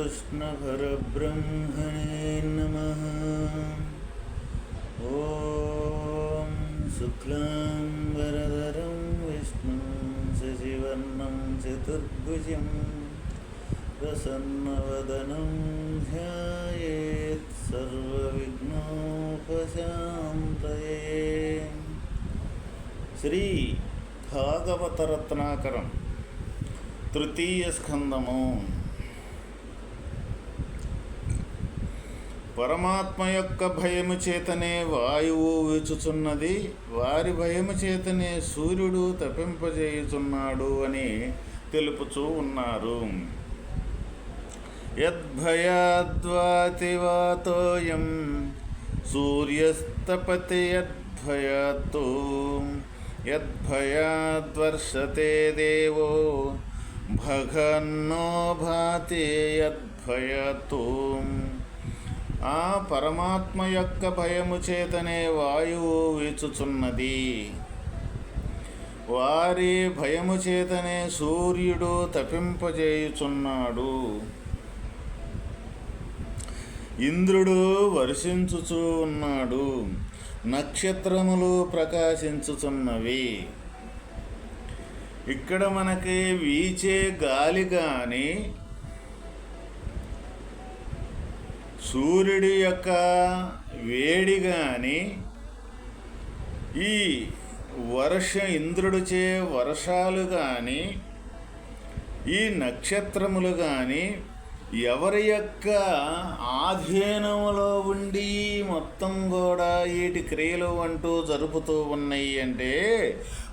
श्रीकृष्णपरब्रह्मणे नमः ॐ शुक्लां वरदरं विष्णुं शशिवर्णं चतुर्भुजं प्रसन्नवदनं ध्यायेत् सर्वविघ्नोपशान्तये శ్రీ భాగవతరత్నాకరం తృతీయ స్కందము పరమాత్మ యొక్క భయము చేతనే వాయువు వీచుచున్నది వారి భయము చేతనే సూర్యుడు తప్పింపజేయుచున్నాడు అని తెలుపుచూ ఉన్నారు. యద్భయాద్వాతివాతోయం సూర్యస్తపతి యద్భయాత్తు యద్భయాద్వర్షతే దేవో భగన్నో భాతి యద్భయతు ఆ పరమాత్మ యొక్క భయము చేతనే వాయువు వీచుచున్నది. వారి భయము చేతనే సూర్యుడు తపింపజేయుచున్నాడు. ఇంద్రుడు వర్షించుచూ ఉన్నాడు. నక్షత్రములు ప్రకాశించుచున్నవి. ఇక్కడ మనకి వీచే గాలి కానీ సూర్యుడి యొక్క వేడి కానీ ఈ వర్ష ఇంద్రుడిచే వర్షాలు కానీ ఈ నక్షత్రములు కానీ ఎవరి యొక్క ఆధీనంలో ఉండి మొత్తం కూడా వీటి క్రియలు అంటూ జరుపుతూ ఉన్నాయి అంటే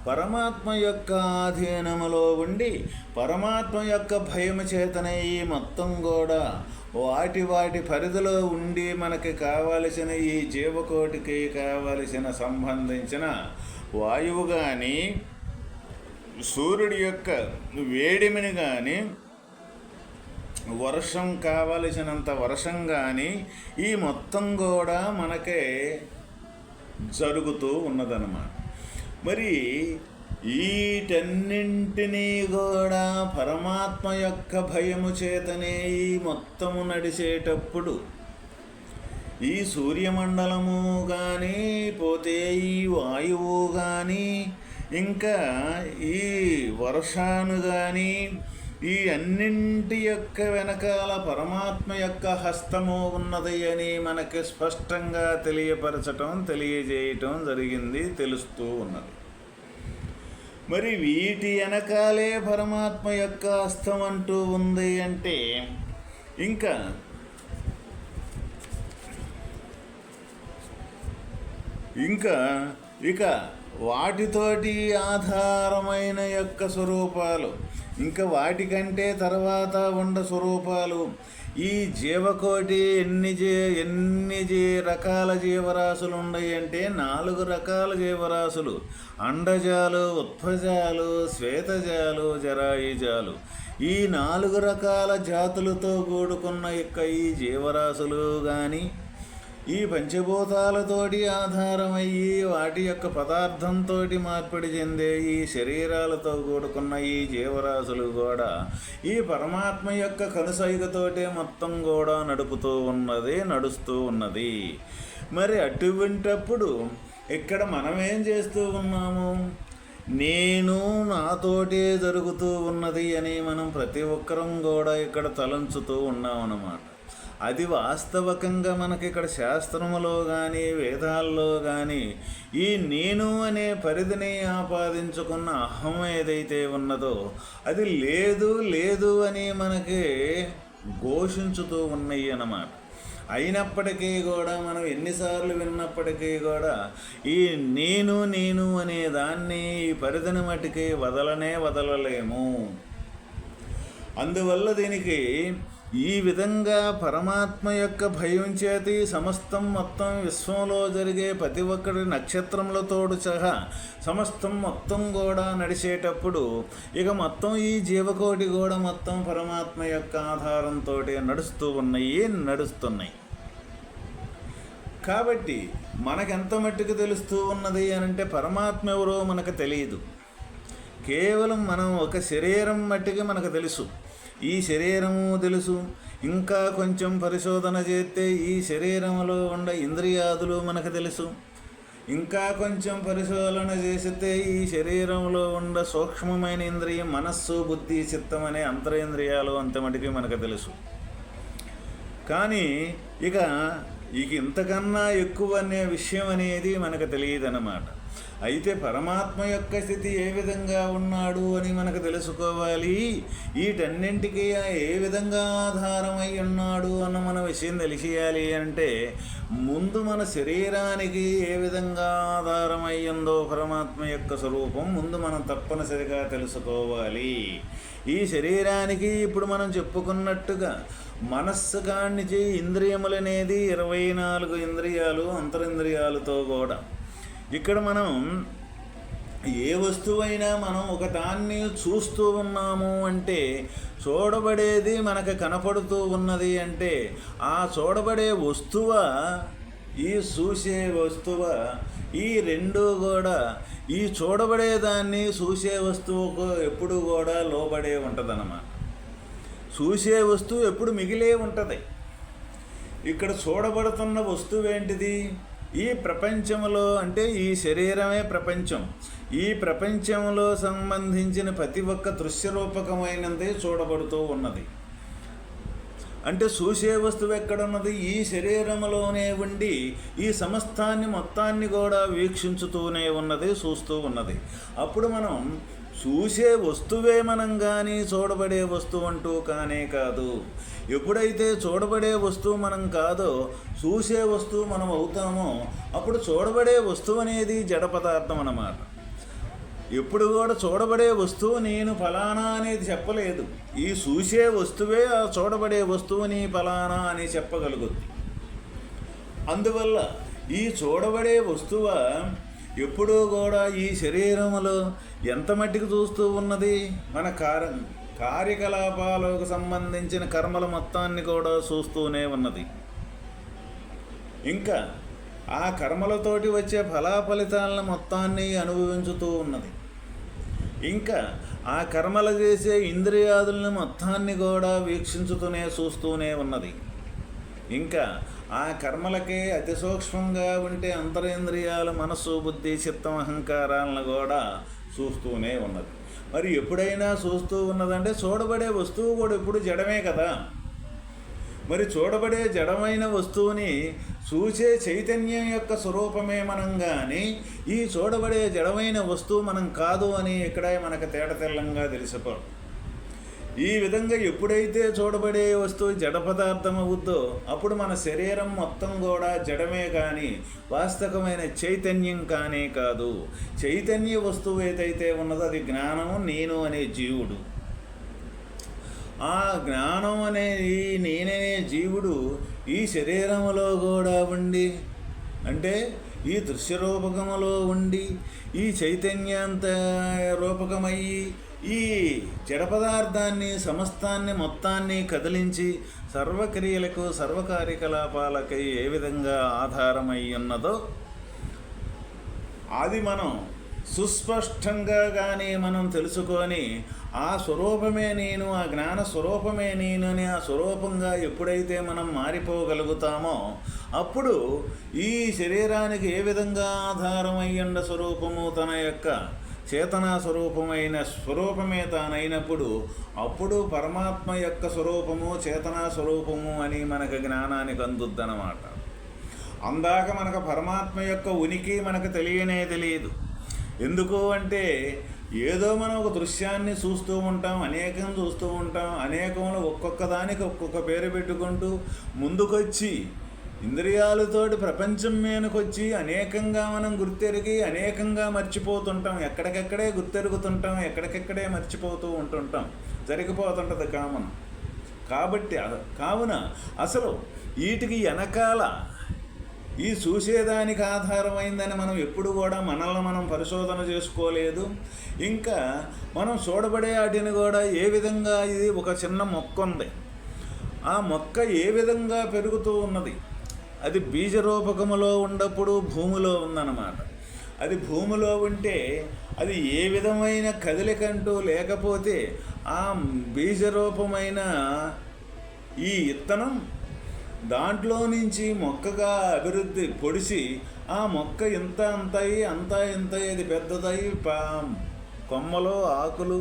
పరమాత్మ యొక్క ఆధీనములో ఉండి పరమాత్మ యొక్క భయము చేతనే ఈ మొత్తం కూడా వాటి వాటి పరిధిలో ఉండి మనకి కావలసిన ఈ జీవకోటికి కావలసిన సంబంధించిన వాయువు కానీ సూర్యుడి యొక్క వేడిమిని కానీ వర్షం కావలసినంత వర్షం కానీ ఈ మొత్తం కూడా మనకే జరుగుతూ ఉన్నదన్నమాట. మరి వీటన్నింటినీ కూడా పరమాత్మ యొక్క భయము చేతనే ఈ మొత్తము నడిచేటప్పుడు ఈ సూర్యమండలము కానీ పోతే ఈ వాయువు కానీ ఇంకా ఈ వర్షాను కానీ ఈ అన్నింటి యొక్క వెనకాల పరమాత్మ యొక్క హస్తము ఉన్నది అని మనకి స్పష్టంగా తెలియపరచటం తెలియజేయటం జరిగింది తెలుస్తూ ఉన్నది. మరి వీటి వెనకాలే పరమాత్మ యొక్క హస్తం అంటూ ఉంది అంటే ఇంకా ఇంకా ఇక వాటితోటి ఆధారమైన యొక్క స్వరూపాలు. ఇంకా వాటికంటే తర్వాత ఉండ స్వరూపాలు. ఈ జీవకోటి ఎన్ని జీ ఎన్ని జీ రకాల జీవరాశులు ఉన్నాయి అంటే నాలుగు రకాల జీవరాశులు. అండజాలు ఉత్పజాలు శ్వేతజాలు జరాయుజాలు. ఈ నాలుగు రకాల జాతులతో కూడుకున్న యొక్క ఈ జీవరాశులు కానీ ఈ పంచభూతాలతోటి ఆధారమయ్యి వాటి యొక్క పదార్థంతో మార్పిడి చెందే ఈ శరీరాలతో కూడుకున్న ఈ జీవరాశులు కూడా ఈ పరమాత్మ యొక్క కనుసైగతోటే మొత్తం కూడా నడుపుతూ ఉన్నది నడుస్తూ ఉన్నది. మరి అటువంటప్పుడు ఇక్కడ మనం ఏం చేస్తూ ఉన్నాము? నేను నాతోటే జరుగుతూ ఉన్నది అని మనం ప్రతి ఒక్కరం కూడా ఇక్కడ తలంచుతూ ఉన్నామన్నమాట. అది వాస్తవకంగా మనకి ఇక్కడ శాస్త్రములో కానీ వేదాల్లో కానీ ఈ నేను అనే పరిధిని ఆపాదించుకున్న అహం ఏదైతే ఉన్నదో అది లేదు లేదు అని మనకి ఘోషించుతూ ఉన్నాయి అన్నమాట అయినప్పటికీ కూడా మనం ఎన్నిసార్లు విన్నప్పటికీ కూడా ఈ నేను నేను అనే దాన్ని ఈ పరిధిని మటుకి వదలనే వదలలేము. అందువల్ల దీనికి ఈ విధంగా పరమాత్మ యొక్క భయం చేతి సమస్తం మొత్తం విశ్వంలో జరిగే ప్రతి ఒక్కరి నక్షత్రములతోడు సహా సమస్తం మొత్తం కూడా నడిచేటప్పుడు ఇక మొత్తం ఈ జీవకోటి కూడా మొత్తం పరమాత్మ యొక్క ఆధారంతో నడుస్తూ ఉన్నాయి నడుస్తున్నాయి. కాబట్టి మనకెంత మట్టుకు తెలుస్తూ ఉన్నది అని అంటే పరమాత్మ ఎవరో మనకు తెలియదు కేవలం మనం ఒక శరీరం మట్టికి మనకు తెలుసు. ఈ శరీరము తెలుసు. ఇంకా కొంచెం పరిశోధన చేస్తే ఈ శరీరంలో ఉండే ఇంద్రియాదులు మనకు తెలుసు. ఇంకా కొంచెం పరిశోధన చేస్తే ఈ శరీరంలో ఉన్న సూక్ష్మమైన ఇంద్రియం మనస్సు బుద్ధి చిత్తం అనే అంతరేంద్రియాలు అంతమటికి మనకు తెలుసు. కానీ ఇక ఇక ఇంతకన్నా ఎక్కువ అనే విషయం అనేది మనకు తెలియదన్నమాట. అయితే పరమాత్మ యొక్క స్థితి ఏ విధంగా ఉన్నాడు అని మనకు తెలుసుకోవాలి? వీటన్నింటికీ ఆ ఏ విధంగా ఆధారమై ఉన్నాడు అన్న మన విషయం తెలిసేయాలి అంటే ముందు మన శరీరానికి ఏ విధంగా ఆధారమై ఉందో పరమాత్మ యొక్క స్వరూపం ముందు మనం తప్పనిసరిగా తెలుసుకోవాలి. ఈ శరీరానికి ఇప్పుడు మనం చెప్పుకున్నట్టుగా మనస్సు కాణించి ఇంద్రియములనేది ఇరవై నాలుగు ఇంద్రియాలు అంతరింద్రియాలతో కూడా ఇక్కడ మనం ఏ వస్తువైనా మనం ఒక దాన్ని చూస్తూ ఉన్నాము అంటే చూడబడేది మనకు కనపడుతూ ఉన్నది అంటే ఆ చూడబడే వస్తువ ఈ చూసే వస్తువ ఈ రెండు కూడా ఈ చూడబడేదాన్ని చూసే వస్తువుకు ఎప్పుడు కూడా లోబడే ఉంటుందన్నమాట. చూసే వస్తువు ఎప్పుడు మిగిలే ఉంటుంది. ఇక్కడ చూడబడుతున్న వస్తువు ఏంటిది? ఈ ప్రపంచంలో అంటే ఈ శరీరమే ప్రపంచం. ఈ ప్రపంచంలో సంబంధించిన ప్రతి ఒక్క దృశ్యరూపకమైనదే చూడబడుతూ ఉన్నది. అంటే చూసే వస్తువు ఎక్కడున్నది? ఈ శరీరంలోనే ఉండి ఈ సమస్తాన్ని మొత్తాన్ని కూడా వీక్షించుతూనే ఉన్నది చూస్తూ ఉన్నది. అప్పుడు మనం చూసే వస్తువే మనం కానీ చూడబడే వస్తువు అంటూ కానే కాదు. ఎప్పుడైతే చూడబడే వస్తువు మనం కాదో చూసే వస్తువు మనం అవుతామో అప్పుడు చూడబడే వస్తువు అనేది జడ పదార్థం అన్నమాట. ఎప్పుడు కూడా చూడబడే వస్తువు నేను ఫలానా అనేది చెప్పలేదు. ఈ చూసే వస్తువే ఆ చూడబడే వస్తువుని ఫలానా అని చెప్పగలుగుద్ది అందువల్ల ఈ చూడబడే వస్తువ ఎప్పుడూ కూడా ఈ శరీరంలో ఎంత మట్టికి చూస్తూ ఉన్నది? మన కార కార్యకలాపాలకు సంబంధించిన కర్మల మొత్తాన్ని కూడా చూస్తూనే ఉన్నది. ఇంకా ఆ కర్మలతోటి వచ్చే ఫలాఫలితాలను మొత్తాన్ని అనుభవించుతూ ఉన్నది. ఇంకా ఆ కర్మలు చేసే ఇంద్రియాదులను మొత్తాన్ని కూడా వీక్షించుతూనే చూస్తూనే ఉన్నది. ఇంకా ఆ కర్మలకే అతి సూక్ష్మంగా ఉంటే అంతరేంద్రియాల మనస్సు బుద్ధి చిత్తం అహంకారాలను కూడా చూస్తూనే ఉన్నది. మరి ఎప్పుడైనా చూస్తూ ఉన్నదంటే చూడబడే వస్తువు కూడా ఎప్పుడు జడమే కదా. మరి చూడబడే జడమైన వస్తువుని చూసే చైతన్యం యొక్క స్వరూపమే మనం కానీ ఈ చూడబడే జడమైన వస్తువు మనం కాదు అని ఇక్కడే మనకు తేటతెల్లంగా తెలిసిపోతుంది. ఈ విధంగా ఎప్పుడైతే చూడబడే వస్తువు జడ పదార్థం అవుద్దో అప్పుడు మన శరీరం మొత్తం కూడా జడమే కానీ వాస్తవమైన చైతన్యం కానే కాదు. చైతన్య వస్తువు ఏదైతే ఉన్నదో అది జ్ఞానం నేను అనే జీవుడు. ఆ జ్ఞానం అనేది నేననే జీవుడు ఈ శరీరములో కూడా ఉండి అంటే ఈ దృశ్య రూపకములో ఉండి ఈ చైతన్యాంత రూపకమయ్యి ఈ జడ పదార్థాన్ని సమస్తాన్ని మొత్తాన్ని కదిలించి సర్వక్రియలకు సర్వకార్యకలాపాలకై ఏ విధంగా ఆధారమై ఉన్నదో అది మనం సుస్పష్టంగా కానీ మనం తెలుసుకొని ఆ స్వరూపమే నేను ఆ జ్ఞాన స్వరూపమే నేను అని ఆ స్వరూపంగా ఎప్పుడైతే మనం మారిపోగలుగుతామో అప్పుడు ఈ శరీరానికి ఏ విధంగా ఆధారమయ్యుండ స్వరూపము తన యొక్క చేతనా స్వరూపమైన స్వరూపమే తానైనప్పుడు అప్పుడు పరమాత్మ యొక్క స్వరూపము చేతనా స్వరూపము అని మనకు జ్ఞానానికి అందుద్దనమాట అందాక మనకు పరమాత్మ యొక్క ఉనికి మనకు తెలియనే తెలియదు. ఎందుకు అంటే ఏదో మనం ఒక దృశ్యాన్ని చూస్తూ ఉంటాం అనేకం చూస్తూ ఉంటాం అనేకంలో ఒక్కొక్క దానికి ఒక్కొక్క పేరు పెట్టుకుంటూ ముందుకొచ్చి ఇంద్రియాలతోటి ప్రపంచం మీదకొచ్చి అనేకంగా మనం గుర్తెరిగి అనేకంగా మర్చిపోతుంటాం. ఎక్కడికెక్కడే గుర్తెరుగుతుంటాం ఎక్కడికెక్కడే మర్చిపోతూ ఉంటుంటాం. జరిగిపోతుంటుంది కామన్ కాబట్టి కావున అసలు వీటికి వెనకాల ఈ చూసేదానికి ఆధారమైందని మనం ఎప్పుడు కూడా మనల్ని మనం పరిశోధన చేసుకోలేదు. ఇంకా మనం చూడబడే వాటిని కూడా ఏ విధంగా ఇది ఒక చిన్న మొక్క ఉంది. ఆ మొక్క ఏ విధంగా పెరుగుతూ ఉన్నది? అది బీజరూపకములో ఉన్నప్పుడు భూమిలో ఉందన్నమాట. అది భూమిలో ఉంటే అది ఏ విధమైన కదలికంటూ లేకపోతే ఆ బీజరూపమైన ఈ ఇత్తనం దాంట్లో నుంచి మొక్కగా అభివృద్ధి పొడిచి ఆ మొక్క ఇంత అంతయి అంతా ఇంత ఇది పెద్దదై పా కొమ్మలు ఆకులు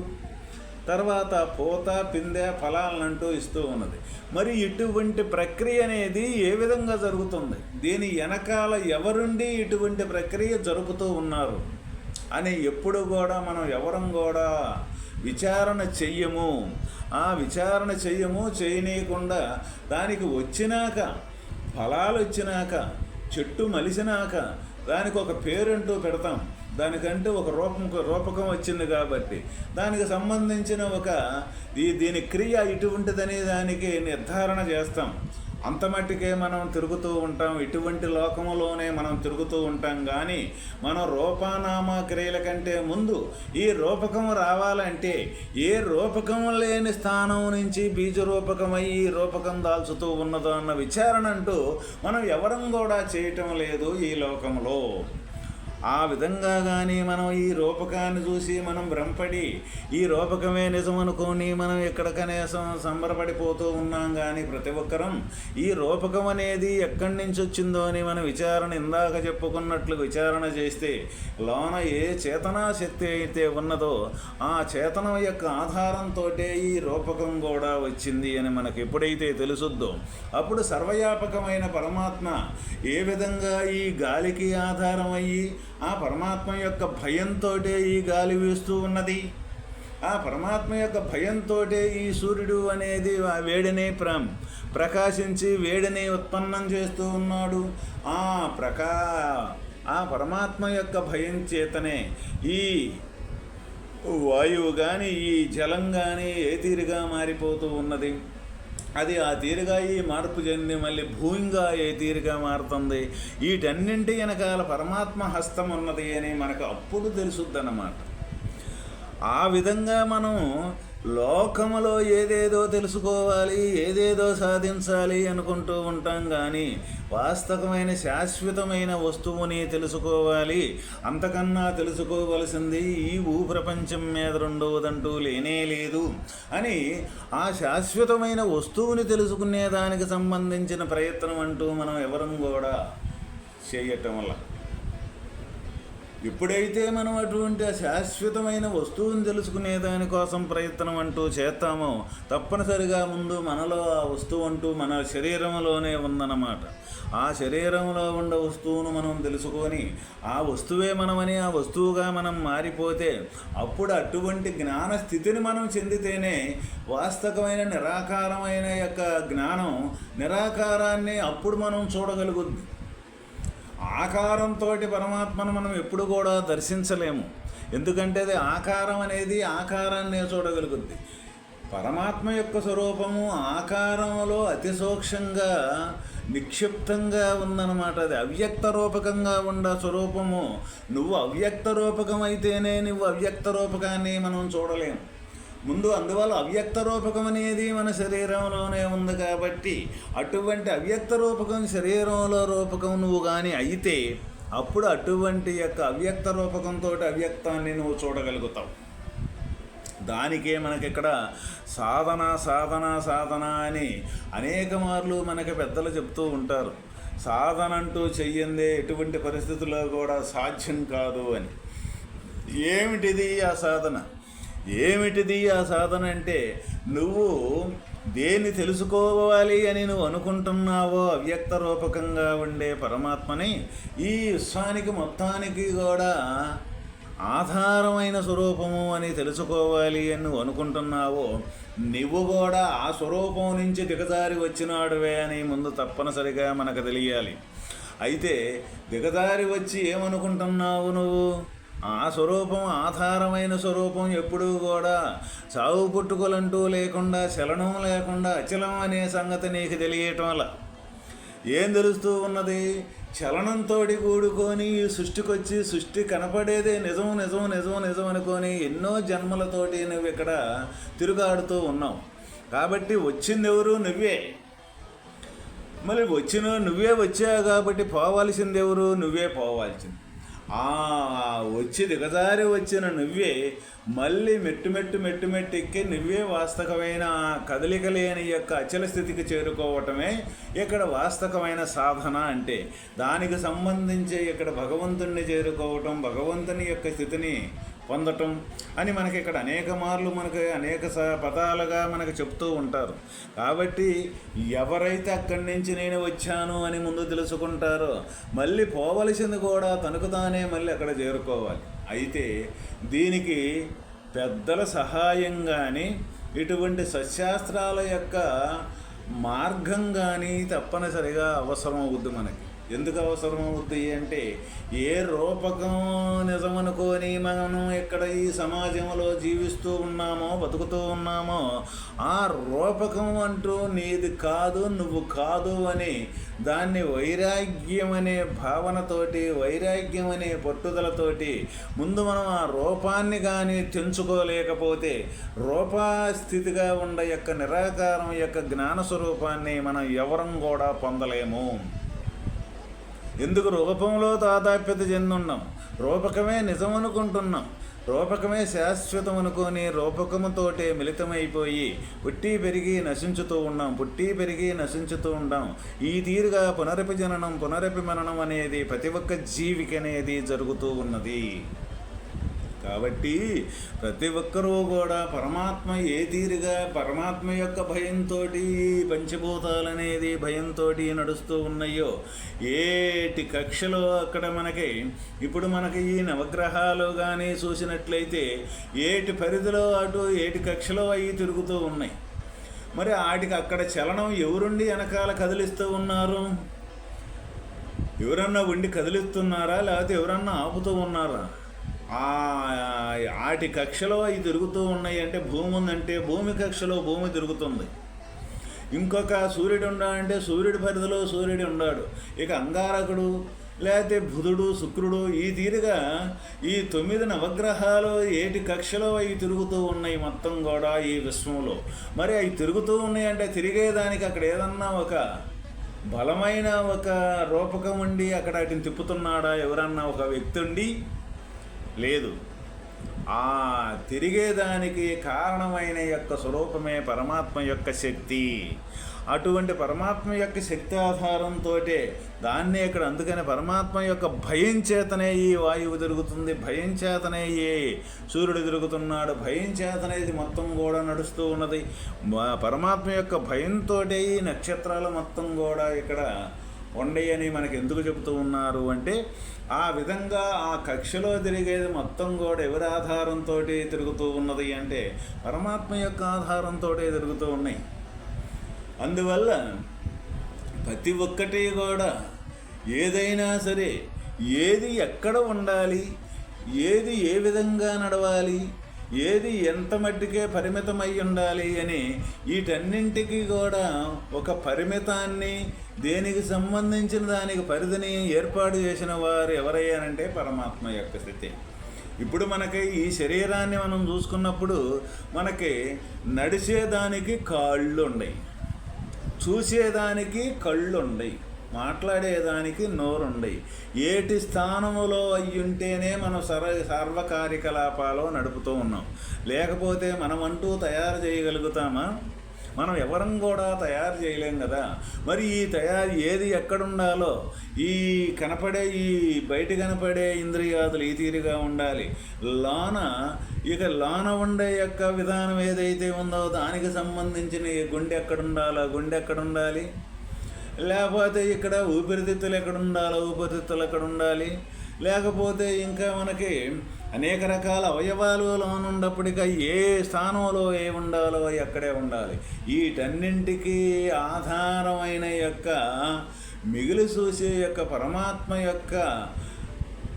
తర్వాత పూత పిందె ఫలాలనంటూ ఇస్తూ ఉన్నది. మరి ఇటువంటి ప్రక్రియ అనేది ఏ విధంగా జరుగుతుంది? దీని వెనకాల ఎవరుండి ఇటువంటి ప్రక్రియ జరుపుతూ ఉన్నారు? అని ఎప్పుడు కూడా మనం ఎవరం కూడా విచారణ చెయ్యము. ఆ విచారణ చెయ్యము చేయనీయకుండా దానికి వచ్చినాక ఫలాలు వచ్చినాక చెట్టు మలిసినాక దానికి ఒక పేరంటూ పెడతాం. దానికంటే ఒక రూపం రూపకం వచ్చింది కాబట్టి దానికి సంబంధించిన ఒక ఈ దీని క్రియ ఇటువంటిదనే దానికి నిర్ధారణ చేస్తాం. అంత మట్టికే మనం తిరుగుతూ ఉంటాం. ఇటువంటి లోకములోనే మనం తిరుగుతూ ఉంటాం. కానీ మనం రూపానామ క్రియల కంటే ముందు ఈ రూపకం రావాలంటే ఏ రూపకం లేని స్థానం నుంచి బీజ రూపకమై ఈ రూపకం దాల్చుతూ ఉన్నదో అన్న విచారణ అంటూ మనం ఎవరం కూడా చేయటం లేదు ఈ లోకంలో ఆ విధంగా కానీ మనం ఈ రూపకాన్ని చూసి మనం భ్రమపడి ఈ రూపకమే నిజం అనుకొని మనం ఇక్కడ కనీసం సంబరపడిపోతూ ఉన్నాం కానీ ప్రతి ఒక్కరం ఈ రూపకం అనేది ఎక్కడి నుంచి వచ్చిందో అని మనం విచారణ ఇందాక చెప్పుకున్నట్లు విచారణ చేస్తే లోన ఏ చేతనా శక్తి అయితే ఉన్నదో ఆ చేతనం యొక్క ఆధారంతో ఈ రూపకం కూడా వచ్చింది అని మనకు ఎప్పుడైతే తెలుసుద్దో అప్పుడు సర్వవ్యాపకమైన పరమాత్మ ఏ విధంగా ఈ గాలికి ఆధారమయ్యి ఆ పరమాత్మ యొక్క భయంతో ఈ గాలి వీస్తూ ఉన్నది. ఆ పరమాత్మ యొక్క భయంతో ఈ సూర్యుడు అనేది ఆ వేడిని ప్ర ప్రకాశించి వేడిని ఉత్పన్నం చేస్తూ ఉన్నాడు. ఆ ప్రకా ఆ పరమాత్మ యొక్క భయం చేతనే ఈ వాయువు కానీ ఈ జలం కానీ ఏతీరుగా మారిపోతూ ఉన్నది. అది ఆ తీరుగా ఈ మార్పు చెంది మళ్ళీ భూమిగా ఏ తీరుగా మారుతుంది? వీటన్నింటి వెనకాల పరమాత్మ హస్తం ఉన్నది అని మనకు అప్పుడు తెలుసుద్దన్నమాట. ఆ విధంగా మనం లోకములో ఏదేదో తెలుసుకోవాలి ఏదేదో సాధించాలి అనుకుంటూ ఉంటాం కానీ వాస్తవమైన శాశ్వతమైన వస్తువుని తెలుసుకోవాలి. అంతకన్నా తెలుసుకోవలసింది ఈ భూప్రపంచం మీద రెండవదంటూ లేనే లేదు. అని ఆ శాశ్వతమైన వస్తువుని తెలుసుకునే దానికి సంబంధించిన ప్రయత్నం అంటూ మనం ఎవరం కూడా చేయటం వల్ల ఎప్పుడైతే మనం అటువంటి శాశ్వతమైన వస్తువుని తెలుసుకునే దానికోసం ప్రయత్నం అంటూ చేస్తామో తప్పనిసరిగా ముందు మనలో ఆ వస్తువు అంటూ మన శరీరంలోనే ఉందన్నమాట. ఆ శరీరంలో ఉన్న వస్తువును మనం తెలుసుకొని ఆ వస్తువే మనమని ఆ వస్తువుగా మనం మారిపోతే అప్పుడు అటువంటి జ్ఞాన స్థితిని మనం చెందితేనే వాస్తవమైన నిరాకారమైన యొక్క జ్ఞానం నిరాకారాన్ని అప్పుడు మనం చూడగలుగుద్ది ఆకారంతో పరమాత్మను మనం ఎప్పుడు కూడా దర్శించలేము. ఎందుకంటే అది ఆకారం అనేది ఆకారాన్నే చూడగలుగుద్ది. పరమాత్మ యొక్క స్వరూపము ఆకారంలో అతి సూక్ష్మంగా నిక్షిప్తంగా ఉందన్నమాట. అది అవ్యక్త రూపకంగా ఉన్న స్వరూపము. నువ్వు అవ్యక్త రూపకం అయితేనే నువ్వు అవ్యక్త రూపకాన్ని మనం చూడలేము. ముందు అందువల్ల అవ్యక్త రూపకం అనేది మన శరీరంలోనే ఉంది కాబట్టి అటువంటి అవ్యక్త రూపకం శరీరంలో రూపకం నువ్వు కానీ అయితే అప్పుడు అటువంటి యొక్క అవ్యక్త రూపకంతో అవ్యక్తాన్ని నువ్వు చూడగలుగుతావు. దానికే మనకిక్కడ సాధన సాధన సాధన అని అనేక మార్లు మనకి పెద్దలు చెప్తూ ఉంటారు. సాధన అంటూ చెయ్యందే ఎటువంటి పరిస్థితుల్లో కూడా సాధ్యం కాదు అని. ఏమిటిది ఆ సాధన? ఏమిటిది ఆ సాధన అంటే నువ్వు దేన్ని తెలుసుకోవాలి అని నువ్వు అనుకుంటున్నావో అవ్యక్త రూపకంగా ఉండే పరమాత్మని ఈ విశ్వానికి మొత్తానికి కూడా ఆధారమైన స్వరూపము అని తెలుసుకోవాలి అని నువ్వు అనుకుంటున్నావో నువ్వు కూడా ఆ స్వరూపం నుంచి దిగజారి వచ్చినాడువే అని ముందు తప్పనిసరిగా మనకు తెలియాలి. అయితే దిగజారి వచ్చి ఏమనుకుంటున్నావు నువ్వు? ఆ స్వరూపం ఆధారమైన స్వరూపం ఎప్పుడూ కూడా చావు పుట్టుకలంటూ లేకుండా చలనం లేకుండా అచలం అనే సంగతి నీకు తెలియటం వల్ల. ఏం తెలుస్తూ ఉన్నది? చలనంతో కూడుకొని ఈ సృష్టికొచ్చి సృష్టి కనపడేదే నిజం నిజం నిజం నిజం అనుకొని ఎన్నో జన్మలతోటి నువ్వు ఇక్కడ తిరుగాడుతూ ఉన్నావు. కాబట్టి వచ్చింది ఎవరు నువ్వే. మరి వచ్చిన నువ్వే వచ్చావు కాబట్టి పోవాల్సింది ఎవరు నువ్వే పోవాల్సింది. వచ్చి దిగజారి వచ్చిన నువ్వే మళ్ళీ మెట్టు మెట్టు మెట్టు మెట్టు ఎక్కి నువ్వే వాస్తవమైన కదలిక లేని యొక్క అచల స్థితికి చేరుకోవటమే ఇక్కడ వాస్తవమైన సాధన అంటే. దానికి సంబంధించి ఇక్కడ భగవంతుణ్ణి చేరుకోవటం భగవంతుని యొక్క స్థితిని పొందటం అని మనకి ఇక్కడ అనేక మార్లు మనకి అనేక స పదాలుగా మనకు చెప్తూ ఉంటారు. కాబట్టి ఎవరైతే అక్కడి నుంచి నేను వచ్చాను అని ముందు తెలుసుకుంటారో మళ్ళీ పోవలసింది కూడా తనకు తానే మళ్ళీ అక్కడ చేరుకోవాలి. అయితే దీనికి పెద్దల సహాయం కానీ ఇటువంటి సస్యాస్త్రాల యొక్క మార్గం కానీ తప్పనిసరిగా అవసరం అవుద్ది మనకి. ఎందుకు అవసరం అవుతుంది అంటే ఏ రూపకం నిజమనుకొని మనం ఇక్కడ ఈ సమాజంలో జీవిస్తూ ఉన్నామో బతుకుతూ ఉన్నామో ఆ రూపకం అంటూ నీది కాదు నువ్వు కాదు అని దాన్ని వైరాగ్యం అనే భావనతోటి వైరాగ్యం అనే పట్టుదలతోటి ముందు మనం ఆ రూపాన్ని కానీ తెంచుకోలేకపోతే రూపాస్థితిగా ఉండ యొక్క నిరాకారం యొక్క జ్ఞాన స్వరూపాన్ని మనం ఎవరం కూడా పొందలేము. ఎందుకు రూపంలో తాదాప్యత చెందున్నాం? రూపకమే నిజం అనుకుంటున్నాం రూపకమే శాశ్వతం అనుకొని రూపకముతోటే మిళితమైపోయి పుట్టి పెరిగి నశించుతూ ఉన్నాం పుట్టి పెరిగి నశించుతూ ఉంటాం ఈ తీరుగా పునరపి జననం పునరపి మననం అనేది ప్రతి ఒక్క జీవికి అనేది జరుగుతూ ఉన్నది. కాబట్టి ప్రతి ఒక్కరూ కూడా పరమాత్మ ఏ తీరుగా పరమాత్మ యొక్క భయంతో పంచభూతాలనేది భయంతో నడుస్తూ ఉన్నాయో ఏటి కక్షలో అక్కడ మనకి ఇప్పుడు మనకి ఈ నవగ్రహాలు కానీ చూసినట్లయితే ఏటి పరిధిలో అటు ఏటి కక్షలో అవి తిరుగుతూ ఉన్నాయి. మరి వాటికి అక్కడ చలనం ఎవరుండి వెనకాల కదిలిస్తూ ఉన్నారు? ఎవరన్నా ఉండి కదిలిస్తున్నారా? లేకపోతే ఎవరన్నా ఆపుతూ ఉన్నారా? ఆటి కక్షలో అవి తిరుగుతూ ఉన్నాయి అంటే భూమి ఉందంటే భూమి కక్షలో భూమి తిరుగుతుంది. ఇంకొక సూర్యుడు ఉండాలంటే సూర్యుడి పరిధిలో సూర్యుడు ఉన్నాడు ఇక అంగారకుడు లేకపోతే బుధుడు శుక్రుడు ఈ తీరుగా ఈ తొమ్మిది నవగ్రహాలు ఏటి కక్షలో అవి తిరుగుతూ ఉన్నాయి మొత్తం కూడా ఈ విశ్వంలో. మరి అవి తిరుగుతూ ఉన్నాయి అంటే తిరిగేదానికి అక్కడ ఏదన్నా ఒక బలమైన ఒక రూపకం ఉండి అక్కడ వాటిని తిప్పుతున్నాడా ఎవరన్నా ఒక వ్యక్తి ఉండి? లేదు. ఆ తిరిగేదానికి కారణమైన యొక్క స్వరూపమే పరమాత్మ యొక్క శక్తి. అటువంటి పరమాత్మ యొక్క శక్తి ఆధారంతో దాన్నే ఇక్కడ అందుకని పరమాత్మ యొక్క భయం చేతనే ఈ వాయువు తిరుగుతుంది భయం చేతనే ఈ సూర్యుడు తిరుగుతున్నాడు భయం చేతనే ఇది మొత్తం కూడా నడుస్తూ ఉన్నది. పరమాత్మ యొక్క భయంతో ఈ నక్షత్రాలు మొత్తం కూడా ఇక్కడ ఉండయని మనకి ఎందుకు చెబుతూ ఉన్నారు అంటే ఆ విధంగా ఆ కక్షలో తిరిగేది మొత్తం కూడా ఎవరి ఆధారంతో తిరుగుతూ ఉన్నది అంటే పరమాత్మ యొక్క ఆధారంతో తిరుగుతూ ఉన్నాయి. అందువల్ల ప్రతి ఒక్కటి కూడా ఏదైనా సరే ఏది ఎక్కడ ఉండాలి ఏది ఏ విధంగా నడవాలి ఏది ఎంత మట్టికే పరిమితమై ఉండాలి అని వీటన్నింటికి కూడా ఒక పరిమితాన్ని దేనికి సంబంధించిన దానికి పరిధిని ఏర్పాటు చేసిన వారు ఎవరయ్యారంటే పరమాత్మ యొక్క స్థితి. ఇప్పుడు మనకి ఈ శరీరాన్ని మనం చూసుకున్నప్పుడు మనకి నడిచేదానికి కాళ్ళు ఉన్నాయి చూసేదానికి కళ్ళు ఉన్నాయి మాట్లాడేదానికి నోరుండయి. ఏటి స్థానములో అయ్యుంటేనే మనం సర్వ సర్వకార్యకలాపాలు నడుపుతూ ఉన్నాం. లేకపోతే మనమంటూ తయారు చేయగలుగుతామా? మనం ఎవరం కూడా తయారు చేయలేం కదా. మరి ఈ తయారు ఏది ఎక్కడుండాలో? ఈ కనపడే ఈ బయట కనపడే ఇంద్రియాదులు ఈ తీరుగా ఉండాలి. లోన ఇక లోన ఉండే యొక్క విధానం ఏదైతే ఉందో దానికి సంబంధించిన గుండె ఎక్కడుండాలో గుండె ఎక్కడుండాలి? లేకపోతే ఇక్కడ ఊపిరితిత్తులు ఎక్కడ ఉండాలో ఊపిరితిత్తులు ఎక్కడ ఉండాలి లేకపోతే ఇంకా మనకి అనేక రకాల అవయవాలు ఉన్నప్పటికీ ఏ స్థానంలో ఏ ఉండాలో ఎక్కడే ఉండాలి. వీటన్నింటికీ ఆధారమైన యొక్క మిగిలి చూసే యొక్క పరమాత్మ యొక్క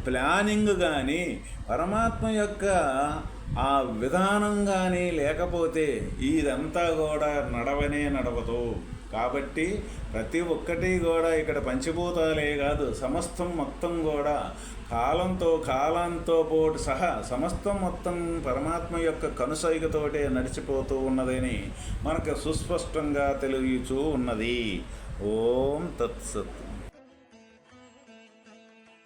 ప్లానింగ్ కానీ పరమాత్మ యొక్క ఆ విధానం కానీ లేకపోతే ఇదంతా కూడా నడవనే నడవదు. కాబట్టి ప్రతి ఒక్కటి కూడా ఇక్కడ పంచిభూతాలే కాదు సమస్తం మొత్తం కూడా కాలంతో కాలంతో పోటు సహా సమస్తం మొత్తం పరమాత్మ యొక్క కనుసైగతోటే నడిచిపోతూ ఉన్నదని మనకు సుస్పష్టంగా తెలియచూ ఉన్నది. ఓం తత్సత్.